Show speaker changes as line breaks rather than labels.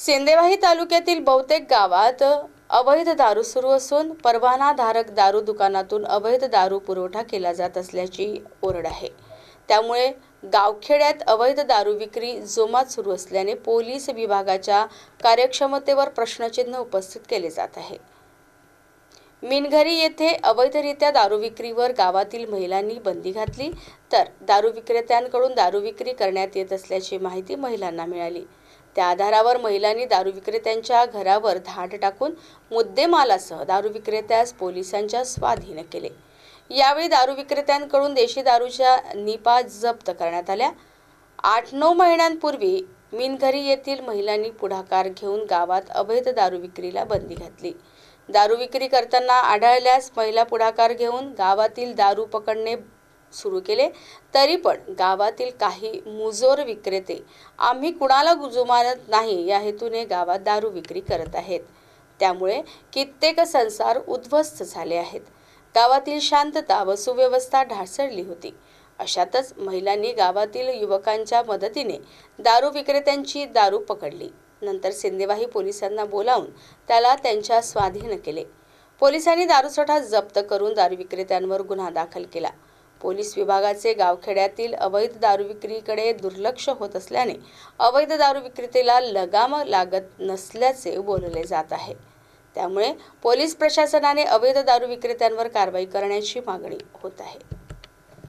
सेंदेवाही तालुक्यातील बहुतेक गावात अवैध दारू सुरू असून परवानाधारक दारू दुकानातून अवैध दारू पुरवठा केला जात असल्याची ओरड आहे. त्यामुळे गावखेड्यात अवैध दारू विक्री जोमात सुरू असल्याने पोलीस विभागाच्या कार्यक्षमतेवर प्रश्नचिन्ह उपस्थित केले जात आहे. मिनघरी येथे अवैधरित्या दारू विक्रीवर गावातील महिलांनी बंदी घातली तर दारू विक्रेत्यांकडून दारू विक्री करण्यात येत असल्याची माहिती महिलांना मिळाली. त्या आधारावर महिलांनी दारू विक्रेत्यांच्या घरावर धाड टाकून मुद्देमालासह दारू विक्रेत्यास पोलिसांच्या स्वाधीन केले. यावेळी दारू विक्रेत्यांकडून देशी दारूच्या निपा जप्त करण्यात आल्या. आठ नऊ महिन्यांपूर्वी मिनघरी येथील महिलांनी पुढाकार घेऊन गावात अवैध दारू विक्रीला बंदी घातली. दारू विक्री करताना आढळल्यास महिला पुढाकार घेऊन गावातील दारू पकडणे सुरू केले. तरी पण गावातील काही मुजोर विक्रेते आम्ही कुणाला गुजुमानत नाही या हेतूने गावात दारू विक्री करत आहेत. त्यामुळे कित्येक संसार उद्ध्वस्त झाले आहेत. गावातील शांतता व सुव्यवस्था ढासळली होती. अशातच महिलांनी गावातील युवकांच्या मदतीने दारू विक्रेत्यांची दारू पकडली. नंतर सिंदेवाही पोलिसांना बोलावून त्याला त्यांच्या स्वाधीन केले. पोलिसांनी दारूसाठा जप्त करून दारू विक्रेत्यांवर गुन्हा दाखल केला. पोलीस विभागाचे गावखेड्यातील अवैध दारू विक्रीकडे दुर्लक्ष होत असल्याने अवैध दारू विक्रेतेला लगाम लागत नसल्याचे बोलले जात आहे. त्यामुळे पोलीस प्रशासनाने अवैध दारू विक्रेत्यांवर कारवाई करण्याची मागणी होत आहे.